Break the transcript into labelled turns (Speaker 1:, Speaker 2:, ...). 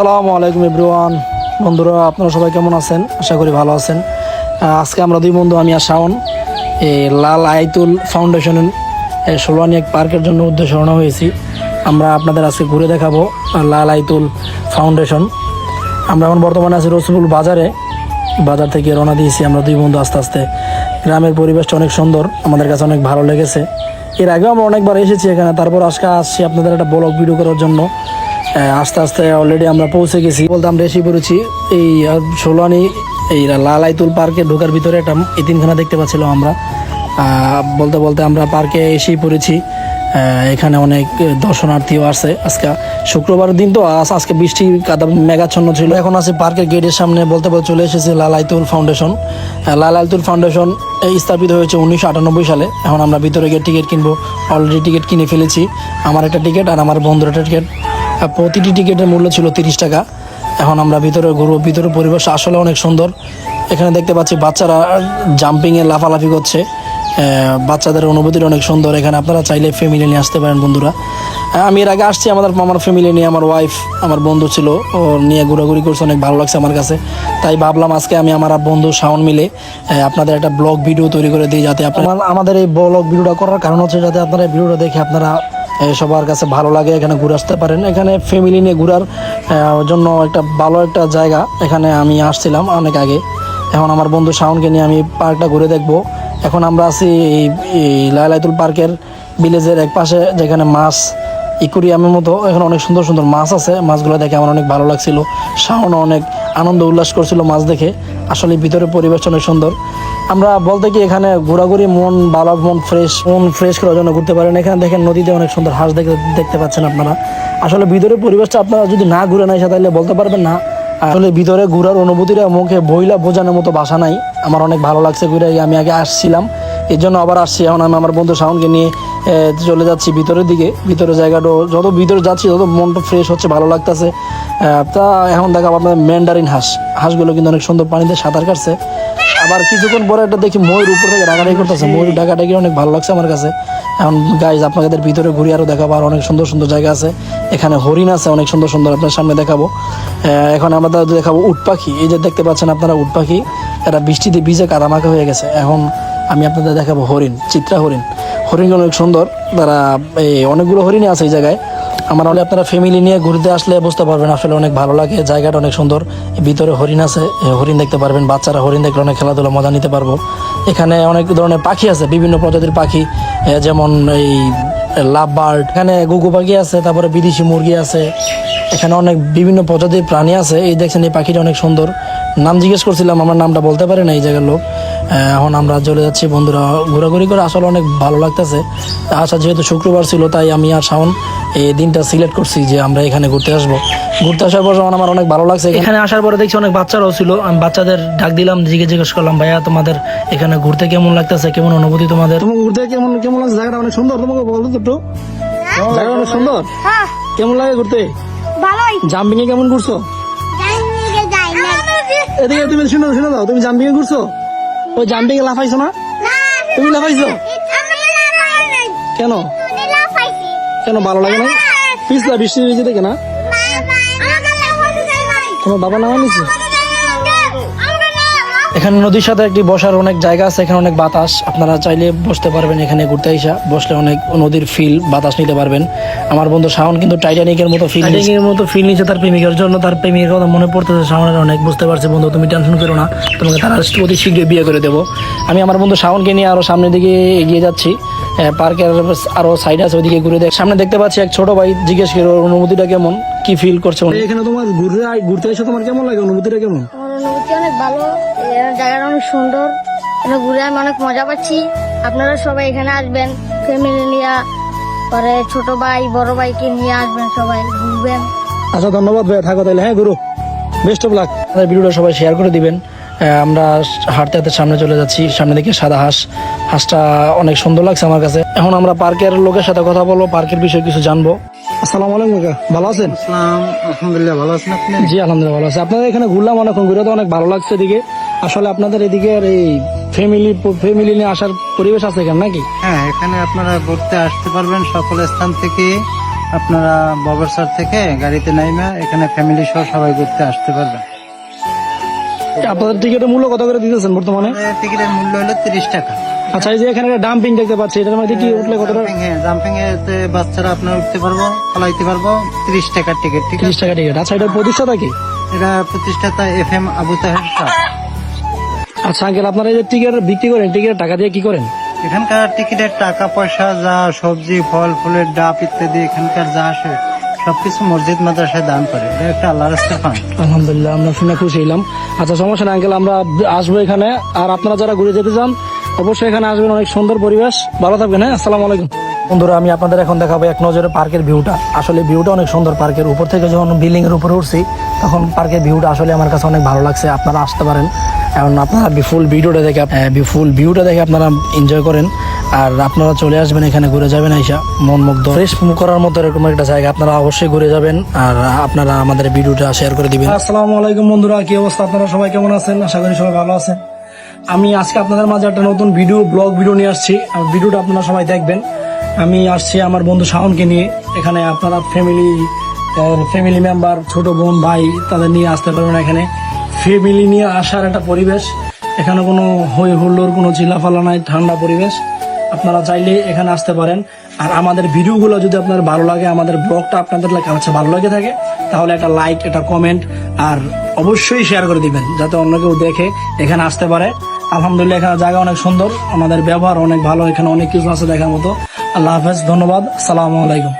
Speaker 1: আসসালামু আলাইকুম এভরিওয়ান। বন্ধুরা, আপনারা সবাই কেমন আছেন? আশা করি ভালো আছেন। আজকে আমরা দুই বন্ধু, আমি আর শাওন এই লাল আইতুল ফাউন্ডেশনের ষোলানি এক পার্কের জন্য উদ্দেশ্য রওনা হয়েছি। আমরা আপনাদের আজকে ঘুরে দেখাবো লাল আইতুল ফাউন্ডেশন। আমরা এখন বর্তমানে আছি রসুল বাজারে। বাজার থেকে রওনা দিয়েছি আমরা দুই বন্ধু আস্তে আস্তে। গ্রামের পরিবেশটা অনেক সুন্দর, আমাদের কাছে অনেক ভালো লেগেছে। এর আগেও আমরা অনেকবার এসেছি এখানে, তারপর আজকে আসছি আপনাদের একটা ব্লগ ভিডিও করার জন্য। আস্তে আস্তে অলরেডি আমরা পৌঁছে গেছি। বলতে আমরা এসে পড়েছি এই ষোলানি এই লালাইতুল পার্কে ঢোকার ভিতরে একটা এতিমখানা দেখতে পাচ্ছিলাম আমরা। বলতে বলতে আমরা পার্কে এসেই পড়েছি। এখানে অনেক দর্শনার্থীও আসছে আজকে। শুক্রবার দিন তো আজ- আজকে বৃষ্টি কাদা মেঘাচ্ছন্ন ছিল। এখন আছে পার্কের গেটের সামনে বলতে বলতে চলে এসেছে লাল আইতুল ফাউন্ডেশন। আহ, লাল আইতুল ফাউন্ডেশন স্থাপিত হয়েছে উনিশশো আটানব্বই সালে। এখন আমরা ভিতরে গিয়ে টিকিট কিনবো। অলরেডি টিকিট কিনে ফেলেছি। আমার একটা টিকিট আর আমার বন্ধুর টিকিট। প্রতিটি টিকিটের মূল্য ছিল তিরিশ টাকা। এখন আমরা ভিতরে ঘুরবো। ভিতরে পরিবেশ আসলে অনেক সুন্দর। এখানে দেখতে পাচ্ছি বাচ্চারা জাম্পিংয়ে লাফালাফি করছে। বাচ্চাদের অনুভূতিটা অনেক সুন্দর। এখানে আপনারা চাইলে ফ্যামিলি নিয়ে আসতে পারেন বন্ধুরা। আমি এর আগে আসছি আমাদের আমার ফ্যামিলি নিয়ে। আমার ওয়াইফ আমার বন্ধু ছিল। ও নিয়ে ঘোরাঘুরি করছে, অনেক ভালো লাগছে আমার কাছে। তাই ভাবলাম আজকে আমি আমার বন্ধু শাওন মিলে আপনাদের একটা ব্লগ ভিডিও তৈরি করে দিই যাতে আপনারা আমাদের এই ব্লগ ভিডিওটা করার কারণ হচ্ছে যাতে আপনারা ভিডিওটা দেখে আপনারা সবার কাছে ভালো লাগে, এখানে ঘুরে আসতে পারেন। এখানে ফ্যামিলি নিয়ে ঘোরার জন্য একটা ভালো একটা জায়গা। এখানে আমি আসছিলাম অনেক আগে। এখন আমার বন্ধু শাওনকে নিয়ে আমি পার্কটা ঘুরে দেখব। এখন আমরা আছি এই লাইলাইতুল পার্কের ভিলেজের এক পাশে, যেখানে মাছ ইকুরিয়ামের মতো, এখানে অনেক সুন্দর সুন্দর মাছ আছে। মাছগুলো দেখে আমার অনেক ভালো লাগছিল। শাওনও অনেক আনন্দ উল্লাস করছিল মাছ দেখে। আসলে ভিতরে পরিবেশ অনেক সুন্দর। আমরা বলতে কি এখানে ঘোরাঘুরি মন ভালো, মন ফ্রেশ মন ফ্রেশ করার জন্য ঘুরতে পারেন। এখানে দেখেন নদীতে অনেক সুন্দর হাঁস দেখতে দেখতে পাচ্ছেন আপনারা। আসলে ভিতরে পরিবেশটা আপনারা যদি না ঘুরে নেয় তাহলে বলতে পারবেন না। আসলে ভিতরে ঘুরার অনুভূতিটা মুখে বইলা বোঝানোর মতো বাসা নাই। আমার অনেক ভালো লাগছে ঘুরে, আমি আগে আসছিলাম। এর জন্য আবার আসছি। এখন আমি আমার বন্ধু শাওনকে নিয়ে চলে যাচ্ছি ভিতরের দিকে। ভিতরে জায়গাটা যত ভিতরে যাচ্ছি, তত মনটা ফ্রেশ হচ্ছে, ভালো লাগতেছে। তা এখন দেখাবো আপনার ম্যান্ডারিন হাঁস। হাঁসগুলো কিন্তু অনেক সুন্দর পানিতে সাঁতার কাটছে। আবার কিছুক্ষণ পরে একটা দেখি ময়ূর উপর থেকে ডাকাডাকি করতেছে। ময়ূর ডাকাডাকি অনেক ভালো লাগছে আমার কাছে। এখন গাইজ আপনাদের ভিতরে ঘুরে আরও দেখাবো। আর অনেক সুন্দর সুন্দর জায়গা আছে। এখানে হরিণ আছে, অনেক সুন্দর সুন্দর আপনার সামনে দেখাবো। এখন আমরা দেখাবো উট পাখি। এই যে দেখতে পাচ্ছেন আপনারা উট পাখি, এরা বৃষ্টিতে ভিজে কাদামাখা হয়ে গেছে। এখন আমি আপনাদের দেখাবো হরিণ, চিত্রা হরিণ। হরিণ অনেক সুন্দর। তারা এই অনেকগুলো হরিণই আছে এই জায়গায়। আমার হলে আপনারা ফ্যামিলি নিয়ে ঘুরতে আসলে বুঝতে পারবেন, আসলে অনেক ভালো লাগে, জায়গাটা অনেক সুন্দর। ভিতরে হরিণ আছে হরিণ দেখতে পারবেন, বাচ্চারা হরিণ দেখলে অনেক খেলাধুলা, মজা নিতে পারব। এখানে অনেক ধরনের পাখি আছে, বিভিন্ন প্রজাতির পাখি যেমন এই লাভ বার্ড এখানে গুগু পাখি আছে, তারপরে বিদেশি মুরগি আছে। এখানে অনেক বিভিন্ন প্রজাতির প্রাণী আছে। এই দেখছেন এই পাখিটা অনেক সুন্দর। নাম জিজ্ঞেস করছিলাম, আমার নামটা বলতে পারে না এই জায়গার লোক। এখন আমরা চলে যাচ্ছি বন্ধুরা। ঘোরাঘুরি করে আসলে অনেক ভালো লাগতেছে। আসা যেহেতু শুক্রবার ছিল তাই আমি আর শাওন এই দিনটা সিলেক্ট করছি যে আমরা এখানে ঘুরতে আসব। ঘুরতে আসার পর যেমন আমার অনেক ভালো লাগছে এখানে। আসার পরে দেখছি অনেক বাচ্চারাও ছিল। আমি বাচ্চাদের ডাক দিলাম জিজ্ঞেস জিজ্ঞেস করলাম ভাইয়া তোমাদের এখানে ঘুরতে কেমন লাগতেছে? কেমন অনুভূতি তোমাদের? ঘুরতে কেমন কেমন লাগছে? জায়গাটা অনেক সুন্দর। তোমাকে বলতো তো একটু। জায়গাটা অনেক সুন্দর।
Speaker 2: হ্যাঁ।
Speaker 1: কেমন লাগে ঘুরতে?
Speaker 2: ভালোই।
Speaker 1: জাম্পিং এ কেমন ঘুরছো?
Speaker 2: জানি যাই না।
Speaker 1: এদিকে তুমি শুনে শুনে দাও। তুমি জাম্পিং এ ঘুরছো? ওই জাম্পিং থেকে লাফাইছো না? তুমি লাফাইছো? কেন? কেন ভালো লাগে না? পিছলা বৃষ্টি হয়েছে দেখে না? তোমার বাবা নামা নিচ্ছে এখানে নদীর সাথে একটি বসার অনেক জায়গা আছে এখানে অনেক বাতাস। আপনারা চাইলে বসতে পারবেন এখানে ঘুরতে আইসা। বসলে অনেক নদীর ফিল বাতাস নিতে পারবেন। আমার বন্ধু শাওন কিন্তু টাইটানিকের মতো ফিল টাইটানিকের মতো ফিল নিচ্ছে তার প্রেমিকের জন্য। তার প্রেমিকের কথা মনে পড়তেছে শাওনের অনেক বুঝতে পারছি বন্ধু তুমি টেনশন করো না। তোমাকে তারা অতি শীঘ্রই বিয়ে করে দেবো। আমি আমার বন্ধু শাওনকে নিয়ে আরও সামনের দিকে এগিয়ে যাচ্ছি। পার্কের আরও সাইড আছে ওইদিকে ঘুরে দেখ সামনে দেখতে পাচ্ছি এক ছোট ভাই জিজ্ঞেস করে অনুভূতিটা কেমন? কি ফিল করছে? এখানে তোমার ঘুরতে ঘুরতে এসে তোমার কেমন লাগে? অনুভূতিটা কেমন?
Speaker 2: অনুভূতি অনেক ভালো। জায়গাটা অনেক সুন্দর। এখানে ঘুরে আমি অনেক মজা পাচ্ছি। আপনারা সবাই এখানে আসবেন। ফ্যামিলি নিয়ে পরে ছোট ভাই বড় ভাইকে নিয়ে আসবেন সবাই ঘুরবেন।
Speaker 1: আচ্ছা ধন্যবাদ ভাইয়া। থাকো তাহলে। হ্যাঁ গুরু। বেস্ট অফ লাক আমাদের ভিডিওটা সবাই শেয়ার করে দিবেন। আহ, আমরা হাঁটতে হাঁটতে সামনে চলে যাচ্ছি। সামনে দিকে সাদা হাঁস। হাঁসটা অনেক সুন্দর লাগছে আমার কাছে। এখন আমরা পার্কের লোকের সাথে কথা বলব। পার্কের বিষয়ে কিছু জানব। আসসালামু আলাইকুম কাকা। ভালো আছেন?
Speaker 3: আসসালাম আলহামদুলিল্লাহ ভালো আছেন আপনি?
Speaker 1: জি আলহামদুলিল্লাহ ভালো আছে। আপনাদের এখানে ঘুরলাম অনেকক্ষণ ঘুরে তো অনেক ভালো লাগছে এদিকে। আসলে আপনাদের এদিকে আর এই ফ্যামিলি ফ্যামিলি নিয়ে আসার পরিবেশ আছে এখানে নাকি?
Speaker 3: হ্যাঁ এখানে আপনারা ঘুরতে আসতে পারবেন সকল স্থান থেকে। আপনারা বগরসর থেকে গাড়িতে নাইমা এখানে ফ্যামিলি সহ সবাই ঘুরতে আসতে পারবেন।
Speaker 1: আপনাদের টিকিটের মূল্য কত করে দিতেছেন বর্তমানে?
Speaker 3: টিকিটের মূল্য হলো তিরিশ টাকা।
Speaker 1: আচ্ছা এই যে এখানে একটা ডাম্পিং দেখতে পাচ্ছি এটার মধ্যে কি উঠলে কত
Speaker 3: জাম্পিং এতে বাচ্চারা আপনার উঠতে পারব ফলাইতে পারব তিরিশ টাকার টিকিট ঠিক
Speaker 1: তিরিশ টাকা টিকিট আচ্ছা এটার প্রতিষ্ঠাতা কি?
Speaker 3: এটা প্রতিষ্ঠাতা এফ এম আবু তাহের
Speaker 1: আচ্ছা আঙ্কেল আপনারা এই যে টিকিট বিক্রি করেন টিকিটের টাকা দিয়ে কি করেন?
Speaker 3: এখানকার টিকিটের টাকা পয়সা যা সবজি ফল ফুলের ডাব ইত্যাদি এখানকার যা আসে সবকিছু মসজিদ মাদ্রাসায় দান করে। এটা একটা আল্লাহর ফান্ড
Speaker 1: আলহামদুলিল্লাহ আমরা শুনে খুশি হইলাম। আচ্ছা সমস্যা না আঙ্কেল আমরা আসব এখানে। আর আপনারা যারা ঘুরে যেতে চান অবশ্যই এখানে আসবেন অনেক সুন্দর পরিবেশ। ভালো থাকবেন হ্যাঁ? আসসালামু আলাইকুম। বন্ধুরা আমি আপনাদের এখন দেখাবো এক নজরে পার্কের ভিউটা। আসলে ভিউটা অনেক সুন্দর পার্কের। উপর থেকে যখন বিল্ডিং এর উপরে উঠছি তখন পার্কের ভিউটা আসলে আমার কাছে অনেক ভালো লাগছে। আপনারা আসতে পারেন। এখন আপনারা ফুল ভিডিওটা দেখে ফুল ভিউটা দেখে আপনারা এনজয় করেন। আর আপনারা চলে আসবেন এখানে ঘুরে যাবেন আইসা। মন মুগ্ধ ফ্রেশ করার মতো এরকম একটা জায়গা। আপনারা অবশ্যই ঘুরে যাবেন। আর আপনারা আমাদের ভিডিওটা শেয়ার করে দিবেন। আসসালামু আলাইকুম বন্ধুরা কি অবস্থা আপনারা সবাই? কেমন আছেন? আশা করি সবাই ভালো আছেন। আমি আজকে আপনাদের মাঝে একটা নতুন ভিডিও ব্লগ ভিডিও নিয়ে আসছি। ভিডিওটা আপনারা সবাই দেখবেন। আমি আসছি আমার বন্ধু শাওনকে নিয়ে। এখানে আপনারা ফ্যামিলি ফ্যামিলি মেম্বার ছোট বোন, ভাই, তাদের নিয়ে আসতে পারবেন এখানে। ফ্যামিলি নিয়ে আসার একটা পরিবেশ। এখানে কোনো হই হুল্লোর কোনো চিল্লাফালা নাই, ঠান্ডা পরিবেশ। আপনারা চাইলে এখানে আসতে পারেন। আর আমাদের ভিডিওগুলো যদি আপনার ভালো লাগে, আমাদের ব্লগটা আপনাদের কাছে ভালো লাগে থাকে, তাহলে একটা লাইক একটা কমেন্ট আর অবশ্যই শেয়ার করে দিবেন, যাতে অন্য কেউ দেখে এখানে আসতে পারে। আলহামদুলিল্লাহ, এখানে জায়গা অনেক সুন্দর। আমাদের ব্যবহার অনেক ভালো, এখানে অনেক কিছু আছে দেখার মতো। আল্লাহ হাফেজ, ধন্যবাদ। আসসালামু আলাইকুম।